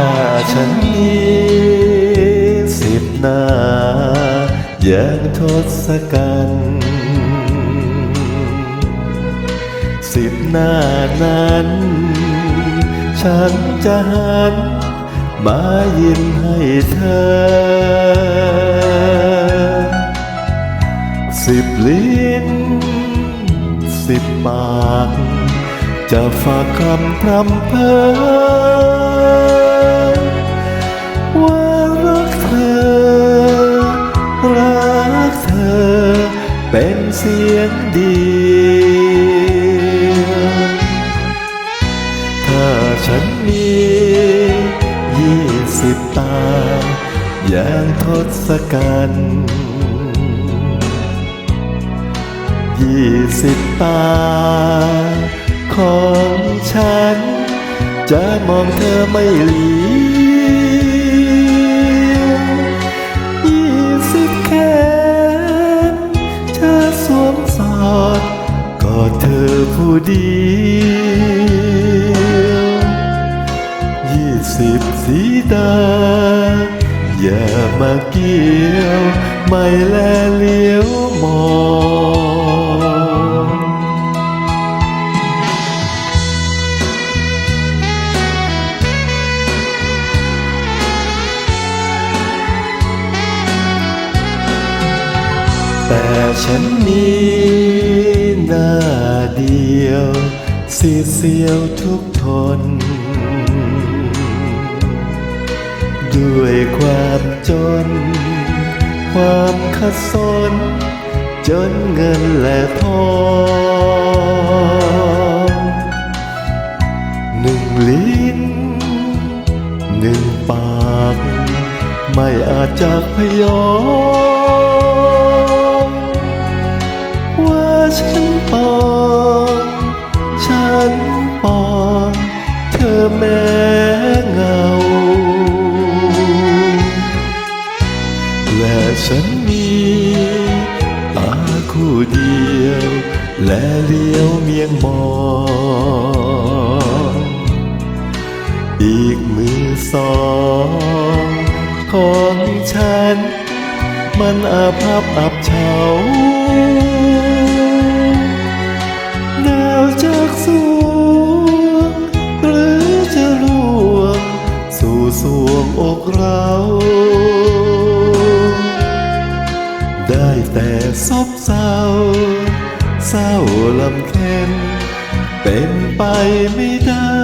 ถ้าฉันมีสิบหน้าอย่างทศกัณฐ์สิบหน้านั้น ฉันจะหัน มายิ้มให้เธอ สิบลิ้น สิบปาก จะฝากคำพรำเพ้อ เป็นเสียงเดียวถ้าฉันมียี่สิบตา อย่างทศกัณฐ์ยี่สิบตา ของฉัน จะมองเธอไม่หลี เดียวยี่สิบสีดาอย่ามาเกี่ยว ไม่แลเลี้ยวมองแต่ฉันมี หน้าเดียวสีเสียวทุกทน ด้วยความจน ความขัดสน จนเงินและทองหนึ่งลิ้น หนึ่งปาก ไม่อาจจะพยอม และเลี้ยวเมียงมองอีกมือสองของฉัน มันอาภัพอับเฉาหนาวจากสวงหรือจะล่วง สู่สวงอกเราได้แต่ซบเศร้าำเค็นเป็นไปไม่ได้